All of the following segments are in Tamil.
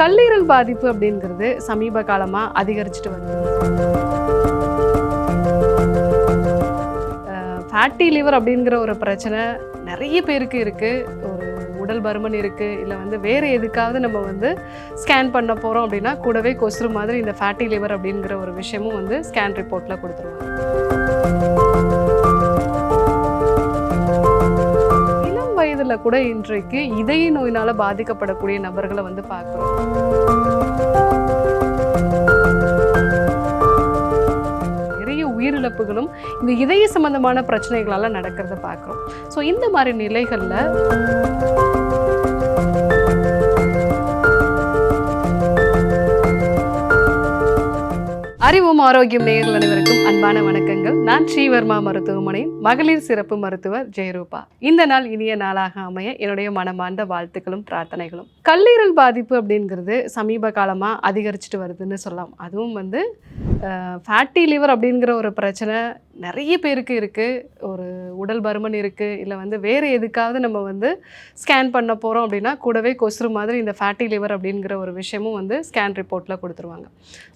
கல்லீரல் பாதிப்பு அப்படிங்கிறது சமீப காலமாக அதிகரிச்சுட்டு வருது. ஃபேட்டி லிவர் அப்படிங்கிற ஒரு பிரச்சனை நிறைய பேருக்கு இருக்குது ஒரு உடல் பருமன் இருக்குது இல்லை வந்து வேறு எதுக்காவது நம்ம வந்து ஸ்கேன் பண்ண போகிறோம் அப்படின்னா கூடவே கொசுறு மாதிரி இந்த ஃபேட்டி லிவர் அப்படிங்கிற ஒரு விஷயமும் வந்து ஸ்கேன் ரிப்போர்ட்டில் கொடுத்துருவாங்க. இளம் கூட இன்றைக்கு இதய நோயினால் பாதிக்கப்படக்கூடிய நபர்களை வந்து பார்க்குறோம். நிறைய உயிரிழப்புகளும் இந்த இதய சம்பந்தமான பிரச்சனைகளால நடக்கிறத பார்க்குறோம். ஸோ இந்த மாதிரி நிலைகளில் அறிவும் ஆரோக்கியம் நேயர்கள் அனைவருக்கும் அன்பான வணக்கங்கள். நான் ஸ்ரீவர்மா மருத்துவமனையின் மகளிர் சிறப்பு மருத்துவர் ஜெயரூபா. இந்த நாள் இனிய நாளாக அமைய என்னுடைய மனமார்ந்த வாழ்த்துக்களும் பிரார்த்தனைகளும். கல்லீரல் பாதிப்பு அப்படிங்கிறது சமீப காலமாக அதிகரிச்சுட்டு வருதுன்னு சொல்லலாம். அதுவும் வந்து ஃபேட்டி லிவர் அப்படிங்கிற ஒரு பிரச்சனை நிறைய பேருக்கு இருக்குது ஒரு உடல் பருமன் இருக்குது இல்லை வந்து வேறு எதுக்காவது நம்ம வந்து ஸ்கேன் பண்ண போகிறோம் அப்படின்னா கூடவே கொசுறு மாதிரி இந்த ஃபேட்டி லிவர் அப்படிங்கிற ஒரு விஷயமும் வந்து ஸ்கேன் ரிப்போர்ட்டில் கொடுத்துருவாங்க.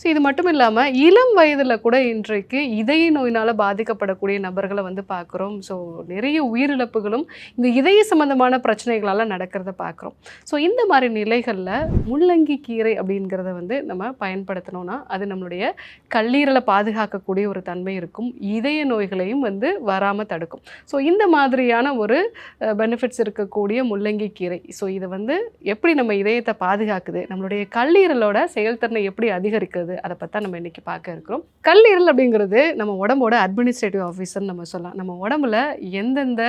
ஸோ இது மட்டும் இல்லாமல் இளம் வயதில் கூட இன்றைக்கு இதய நோயினால் பாதிக்கப்படக்கூடிய நபர்களை வந்து பார்க்குறோம் ஸோ நிறைய உயிரிழப்புகளும் இந்த இதய சம்பந்தமான பிரச்சனைகளால் நடக்கிறத பார்க்குறோம் ஸோ இந்த மாதிரி நிலைகளில் முள்ளங்கி கீரை அப்படிங்கிறத வந்து நம்ம பயன்படுத்தினோன்னா அது நம்மளுடைய கல்லீரலை பாதுகாக்கக்கூடிய ஒரு தன்மை இருக்கும். இதய நோய்களையும் வந்து வராமல் தடுக்கும். ஸோ இந்த மாதிரியான ஒரு பெனிஃபிட்ஸ் இருக்கக்கூடிய முள்ளங்கி கீரை. ஸோ இதை வந்து எப்படி நம்ம இதயத்தை பாதுகாக்குது? நம்மளுடைய கல்லீரலோட செயல்திறனை எப்படி அதிகரிக்கிறது? அதை பற்றி நம்ம இன்றைக்கி பார்க்க இருக்கிறோம். கல்லீரல் அப்படிங்கிறது நம்ம உடம்போட அட்மினிஸ்ட்ரேட்டிவ் ஆஃபீஸர்னு நம்ம சொல்லலாம். நம்ம உடம்புல எந்தெந்த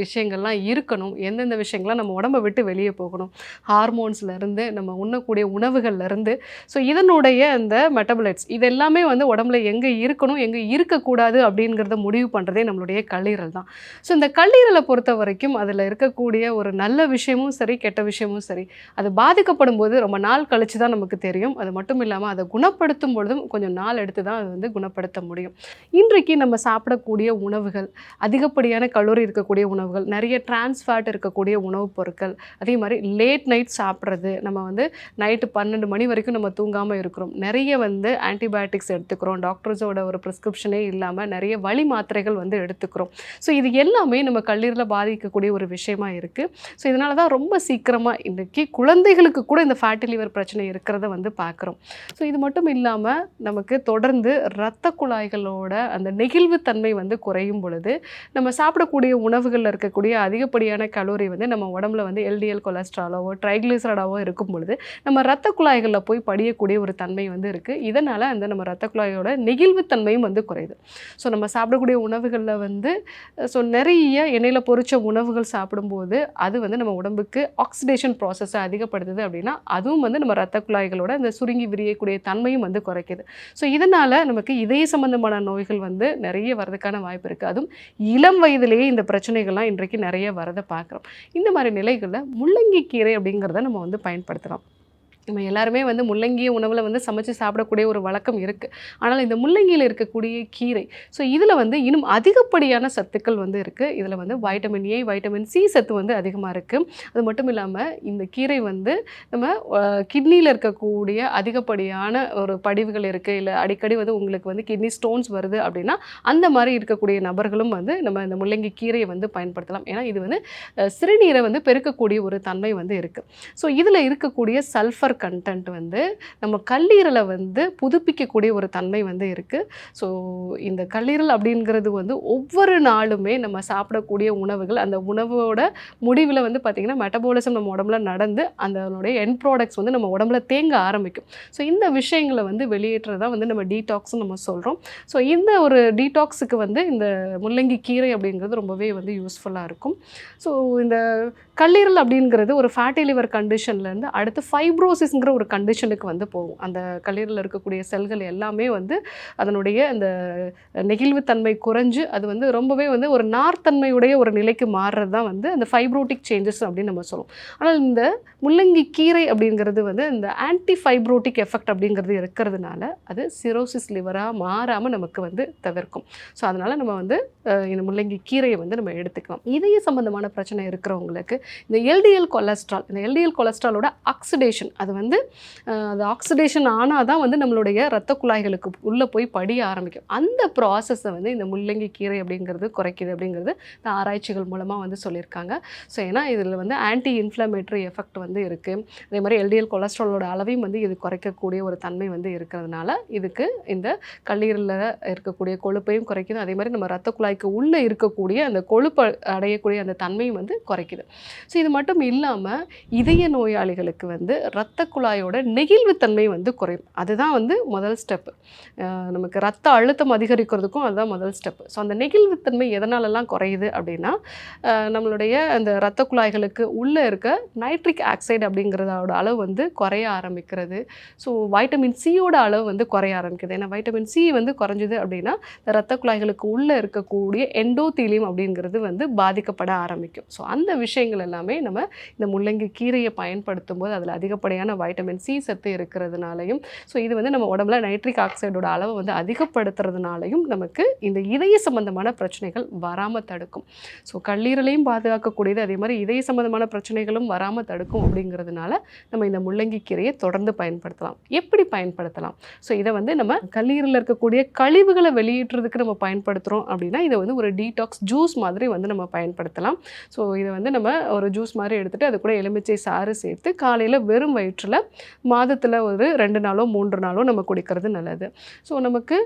விஷயங்கள்லாம் இருக்கணும் எந்தெந்த விஷயங்கள்லாம் நம்ம உடம்பை விட்டு வெளியே போகணும் ஹார்மோன்ஸ்லேருந்து நம்ம உண்ணக்கூடிய உணவுகள்லேருந்து ஸோ இதனுடைய அந்த மெட்டபலைட்ஸ் இது எல்லாமே வந்து உடம்புல எங்கே இருக்கணும் எங்கே இருக்கக்கூடாது அப்படிங்கிறத முடிவு பண்ணுறதே நம்மளுடைய கல்லீரல் தான். ஸோ இந்த கல்லீரலை பொறுத்த வரைக்கும் அதில் இருக்கக்கூடிய ஒரு நல்ல விஷயமும் சரி கெட்ட விஷயமும் சரி அது பாதிக்கப்படும் போது ரொம்ப நாள் கழித்து தான் நமக்கு தெரியும். அது மட்டும் இல்லாமல் அதை குணப்படுத்தும் பொழுது பொழுதும் கொஞ்சம் நாள் எடுத்து தான் அது வந்து குணப்படுத்த முடியும். இன்றைக்கு நம்ம சாப்பிடக்கூடிய உணவுகள் அதிகப்படியான கலோரி இருக்கக்கூடிய உணவுகள் நிறைய டிரான்ஸ்ஃபேட் இருக்கக்கூடிய உணவுப் பொருட்கள் அதே மாதிரி லேட் நைட் சாப்பிட்றது நம்ம வந்து நைட்டு பன்னெண்டு மணி வரைக்கும் நம்ம தூங்காமல் இருக்கிறோம். நிறைய வந்து ஆன்டிபயோட்டிக்ஸ் எடுத்துக்கிறோம். டாக்டர்ஸோட ஒரு ப்ரிஸ்கிரிப்ஷனே இல்லாமல் நிறைய வழி மாத்திரைகள் வந்து எடுத்துக்கிறோம். ஸோ இது எல்லாமே நம்ம கல்லீரலை பாதிக்கக்கூடிய ஒரு விஷயமா இருக்குது ஸோ இதனால தான் ரொம்ப சீக்கிரமாக இன்றைக்கி குழந்தைகளுக்கு கூட இந்த ஃபேட்டி லிவர் பிரச்சனை இருக்கிறத வந்து பார்க்குறோம். ஸோ இது மட்டும் இல்லாமல் நமக்கு தொடர்ந்து இரத்த குழாய்களோட அந்த நெகிழ்வுத்தன்மை வந்து குறையும் பொழுது நம்ம சாப்பிடக்கூடிய உணவுகளில் இருக்கக்கூடிய அதிகப்படியான கலோரி வந்து நம்ம உடம்புல வந்து எல்டிஎல் கொலஸ்ட்ராலோவோ ட்ரைக்ளிசரடாவோ இருக்கும் பொழுது நம்ம இரத்த குழாய்களில் போய் படியக்கூடிய ஒரு தன்மை வந்து இருக்குது இதனால் அந்த நம்ம இரத்த குழாயோட நெகிழ்வுத்தன்மையும் வந்து குறையுது. ஸோ நம்ம சாப்பிடக்கூடிய உணவுகளில் வந்து ஸோ நிறைய எண்ணெயில் பொறிச்ச உணவுகள் சாப்பிடும்போது அது வந்து நம்ம உடம்புக்கு ஆக்சிடேஷன் ப்ராசஸை அதிகப்படுத்துது அப்படின்னா அதுவும் வந்து நம்ம இரத்த குழாய்களோட அந்த சுருங்கி விரியக்கூடிய தன்மையும் வந்து குறைக்குது ஸோ இதனால் நமக்கு இதய சம்பந்தமான நோய்கள் வந்து நிறைய வரதுக்கான வாய்ப்பு இருக்குது அதுவும் இளம் வயதிலேயே இந்த பிரச்சனைகள்லாம் இன்றைக்கு நிறைய வரதை பார்க்குறோம். இந்த மாதிரி நிலைகளில் முள்ளங்கி கீரை அப்படிங்கிறத நம்ம வந்து பயன்படுத்தலாம். நம்ம எல்லாருமே வந்து முள்ளங்கிய உணவில் வந்து சமைச்சு சாப்பிடக்கூடிய ஒரு வழக்கம் இருக்குது ஆனால் இந்த முள்ளங்கியில் இருக்கக்கூடிய கீரை ஸோ இதில் வந்து இன்னும் அதிகப்படியான சத்துக்கள் வந்து இருக்குது இதில் வந்து வைட்டமின் ஏ வைட்டமின் சி சத்து வந்து அதிகமாக இருக்குது அது மட்டும் இல்லாமல் இந்த கீரை வந்து நம்ம கிட்னியில் இருக்கக்கூடிய அதிகப்படியான ஒரு படிவுகள் இருக்குது இல்லை அடிக்கடி வந்து உங்களுக்கு வந்து கிட்னி ஸ்டோன்ஸ் வருது அப்படின்னா அந்த மாதிரி இருக்கக்கூடிய நபர்களும் வந்து நம்ம இந்த முள்ளங்கி கீரையை வந்து பயன்படுத்தலாம். ஏன்னா இது வந்து சிறுநீரை வந்து பெருக்கக்கூடிய ஒரு தன்மை வந்து இருக்குது ஸோ இதில் இருக்கக்கூடிய சல்ஃபர் கண்டென்ட் வந்து நம்ம கல்லீரலை வந்து புதுப்பிக்கக்கூடிய ஒரு தன்மை வந்து இருக்குது ஸோ இந்த கல்லீரல் அப்படிங்கிறது வந்து ஒவ்வொரு நாளுமே நம்ம சாப்பிடக்கூடிய உணவுகள் அந்த உணவோட முடிவில் வந்து பார்த்திங்கன்னா மெட்டபாலிசம் நம்ம உடம்புல நடந்து அதனுடைய என் ப்ராடக்ட்ஸ் வந்து நம்ம உடம்புல தேங்க ஆரம்பிக்கும். ஸோ இந்த விஷயங்களை வந்து வெளியேற்றுறதா வந்து நம்ம டீடாக்ஸ்னு நம்ம சொல்கிறோம் ஸோ இந்த ஒரு டீடாக்ஸுக்கு வந்து இந்த முள்ளங்கி கீரை அப்படிங்கிறது ரொம்பவே வந்து யூஸ்ஃபுல்லாக இருக்கும். ஸோ இந்த கல்லீரல் அப்படிங்கிறது ஒரு ஃபேட்டி லிவர் கண்டிஷன்லேருந்து அடுத்து ஃபைப்ரோஸ் மைட்டோசிஸ்ங்கிற ஒரு கண்டிஷனுக்கு வந்து போகும். அந்த கல்லீரலில் இருக்கக்கூடிய செல்கள் எல்லாமே வந்து அதனுடைய அந்த நெகிழ்வுத்தன்மை குறைஞ்சு அது வந்து ரொம்பவே வந்து ஒரு நார்த்தன்மையுடைய ஒரு நிலைக்கு மாறுறது தான் வந்து அந்த ஃபைப்ரோட்டிக் சேஞ்சஸ் அப்படின்னு நம்ம சொல்லுவோம். ஆனால் இந்த முள்ளங்கி கீரை அப்படிங்கிறது வந்து இந்த ஆன்டி ஃபைப்ரோட்டிக் எஃபெக்ட் அப்படிங்கிறது இருக்கிறதுனால அது சிரோசிஸ் லிவராக மாறாமல் நமக்கு வந்து தவிர்க்கும். ஸோ அதனால் நம்ம வந்து இந்த முள்ளங்கி கீரையை வந்து நம்ம எடுத்துக்கலாம். இதய சம்பந்தமான பிரச்சனை இருக்கிறவங்களுக்கு இந்த எல்டிஎல் கொலஸ்ட்ரால் இந்த எல்டிஎல் கொலஸ்ட்ராலோட ஆக்சிடேஷன் அது அது வந்து அது ஆக்சிடேஷன் ஆனால் தான் வந்து நம்மளுடைய ரத்த குழாய்களுக்கு உள்ளே போய் படிய ஆரம்பிக்கும். அந்த ப்ராசஸை வந்து இந்த முள்ளங்கி கீரை அப்படிங்கிறது குறைக்குது அப்படிங்கிறது இந்த ஆராய்ச்சிகள் மூலமாக வந்து சொல்லியிருக்காங்க. ஸோ ஏன்னா இதில் வந்து ஆன்டி இன்ஃப்ளமேட்டரி எஃபெக்ட் வந்து இருக்குது அதே மாதிரி எல்டிஎல் கொலஸ்ட்ராலோட அளவையும் வந்து இது குறைக்கக்கூடிய ஒரு தன்மை வந்து இருக்கிறதுனால இதுக்கு இந்த கல்லீரலில் இருக்கக்கூடிய கொழுப்பையும் குறைக்குது. அதே மாதிரி நம்ம ரத்த குழாய்க்கு உள்ளே இருக்கக்கூடிய அந்த கொழுப்பு அடையக்கூடிய அந்த தன்மையும் வந்து குறைக்குது. ஸோ இது மட்டும் இல்லாமல் இதய நோயாளிகளுக்கு வந்து ரத்த இரத்த குழாயோட நெகிழ்வுத்தன்மை வந்து குறையும். அதுதான் வந்து முதல் ஸ்டெப்பு நமக்கு ரத்த அழுத்தம் அதிகரிக்கிறதுக்கும் அதுதான் முதல் ஸ்டெப்பு ஸோ அந்த நெகிழ்வுத்தன்மை எதனாலலாம் குறையுது அப்படின்னா நம்மளுடைய அந்த இரத்த குழாய்களுக்கு உள்ளே இருக்க நைட்ரிக் ஆக்சைடு அப்படிங்கிறதோட அளவு வந்து குறைய ஆரம்பிக்கிறது. ஸோ வைட்டமின் சியோட அளவு வந்து குறைய ஆரம்பிக்குது. ஏன்னா வைட்டமின் சி வந்து குறைஞ்சிது அப்படின்னா இந்த இரத்த குழாய்களுக்கு உள்ளே இருக்கக்கூடிய எண்டோத்தீலியம் அப்படிங்கிறது வந்து பாதிக்கப்பட ஆரம்பிக்கும். ஸோ அந்த விஷயங்கள் எல்லாமே நம்ம இந்த முள்ளங்கி கீரையை பயன்படுத்தும் போது அதில் அதிகப்படியான வைட்டமின் சி சத்து இருக்கிறதுனாலையும் ஸோ இது வந்து நம்ம உடம்புல நைட்ரிக் ஆக்சைடோட அளவை வந்து அதிகப்படுத்துறதுனாலையும் நமக்கு இந்த இதய சம்பந்தமான பிரச்சனைகள் வராமல் தடுக்கும். ஸோ கல்லீரலையும் பாதுகாக்கக்கூடியது அதே மாதிரி இதய சம்பந்தமான பிரச்சனைகளும் வராமல் தடுக்கும் அப்படிங்கிறதுனால நம்ம இந்த முள்ளங்கி கீரையை தொடர்ந்து பயன்படுத்தலாம். எப்படி பயன்படுத்தலாம்? ஸோ இதை வந்து நம்ம கல்லீரலில் இருக்கக்கூடிய கழிவுகளை வெளியேற்றுறதுக்கு நம்ம பயன்படுத்துகிறோம் அப்படின்னா இதை வந்து ஒரு டீடாக்ஸ் ஜூஸ் மாதிரி வந்து நம்ம பயன்படுத்தலாம். ஸோ இதை வந்து நம்ம ஒரு ஜூஸ் மாதிரி எடுத்துகிட்டு அது கூட எலுமிச்சை சாறு சேர்த்து காலையில் வெறும் வயிற்று வயிற்றில் மாதத்தில் ஒரு ரெண்டு நாளோ மூன்று நாளோ நம்ம குடிக்கிறது நல்லது. ஸோ நமக்கு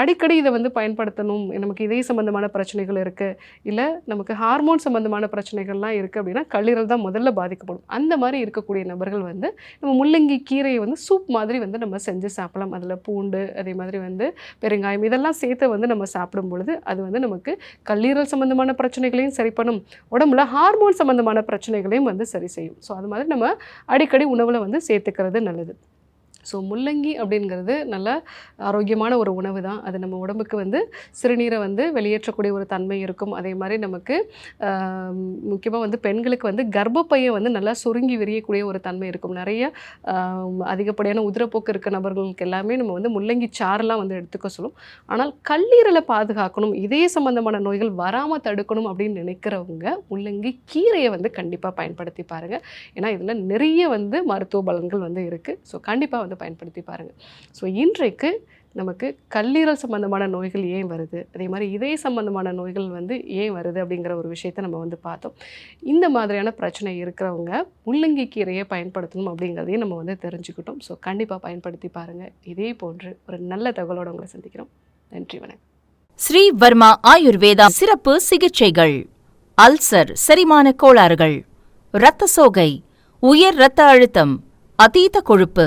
அடிக்கடி இதை வந்து பயன்படுத்தணும். நமக்கு இதய சம்பந்தமான பிரச்சனைகள் இருக்குது இல்லை நமக்கு ஹார்மோன் சம்பந்தமான பிரச்சனைகள்லாம் இருக்குது அப்படின்னா கல்லீரல் தான் முதல்ல பாதிக்கப்படும். அந்த மாதிரி இருக்கக்கூடிய நபர்கள் வந்து நம்ம முள்ளங்கி கீரையை வந்து சூப் மாதிரி வந்து நம்ம செஞ்சு சாப்பிடலாம். அதில் பூண்டு அதே மாதிரி வந்து பெருங்காயம் இதெல்லாம் சேர்த்து வந்து நம்ம சாப்பிடும் பொழுது அது வந்து நமக்கு கல்லீரல் சம்பந்தமான பிரச்சனைகளையும் சரி பண்ணும். உடம்புல ஹார்மோன் சம்பந்தமான பிரச்சனைகளையும் வந்து சரி செய்யும். ஸோ அது மாதிரி நம்ம அடிக்கடி உணவு உணவில் வந்து சேர்த்துக்கிறது நல்லது. ஸோ முள்ளங்கி அப்படிங்கிறது நல்ல ஆரோக்கியமான ஒரு உணவு தான். அது நம்ம உடம்புக்கு வந்து சிறுநீரை வந்து வெளியேற்றக்கூடிய ஒரு தன்மை இருக்கும். அதே மாதிரி நமக்கு முக்கியமாக வந்து பெண்களுக்கு வந்து கர்ப்பப்பையை வந்து நல்லா சுருங்கி விரியக்கூடிய ஒரு தன்மை இருக்கும். நிறைய அதிகப்படியான உதிரப்போக்கு இருக்க நபர்களுக்கு எல்லாமே நம்ம வந்து முள்ளங்கி சாறுலாம் வந்து எடுத்துக்க சொல்லும். ஆனால் கல்லீரலை பாதுகாக்கணும் இதய சம்பந்தமான நோய்கள் வராமல் தடுக்கணும் அப்படின்னு நினைக்கிறவங்க முள்ளங்கி கீரையை வந்து கண்டிப்பாக பயன்படுத்தி பாருங்கள் ஏன்னா இதில் நிறைய வந்து மருத்துவ பலன்கள் வந்து இருக்குது ஸோ கண்டிப்பாக வந்து பயன்படுத்தி பாருங்கள் ஸோ இன்றைக்கு நமக்கு கல்லீரல் சம்பந்தமான நோய்கள் ஏன் வருது? அதே மாதிரி இதய சம்பந்தமான நோய்கள் வந்து ஏன் வருது அப்படிங்கிற ஒரு விஷயத்தை நம்ம வந்து பார்த்தோம். இந்த மாதிரியான பிரச்சனை இருக்கிறவங்க முள்ளங்கி கீரையை பயன்படுத்தணும் அப்படிங்கிறதையும் நம்ம வந்து தெரிஞ்சுக்கிட்டோம். ஸோ கண்டிப்பாக பயன்படுத்தி பாருங்கள் இதே போன்று ஒரு நல்ல தகவலோட உங்களை சந்திக்கிறோம். நன்றி வணக்கம். ஸ்ரீ வர்மா ஆயுர்வேதா சிறப்பு சிகிச்சைகள். அல்சர் செரிமான கோளாறுகள். இரத்த சோகை உயர் இரத்த அழுத்தம் அதீத கொழுப்பு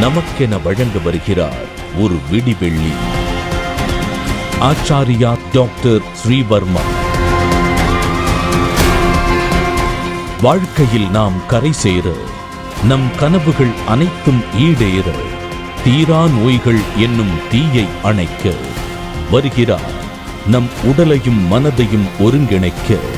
நமக்கென வழங்க வருகிறார் ஒரு விடிவெள்ளி. ஆச்சாரியா டாக்டர் ஸ்ரீவர்மா. வாழ்க்கையில் நாம் கரை சேர நம் கனவுகள் அனைத்தும் ஈடேற தீரா நோய்கள் என்னும் தீயை அணைக்க வருகிறார் நம் உடலையும் மனதையும் ஒருங்கிணைக்க.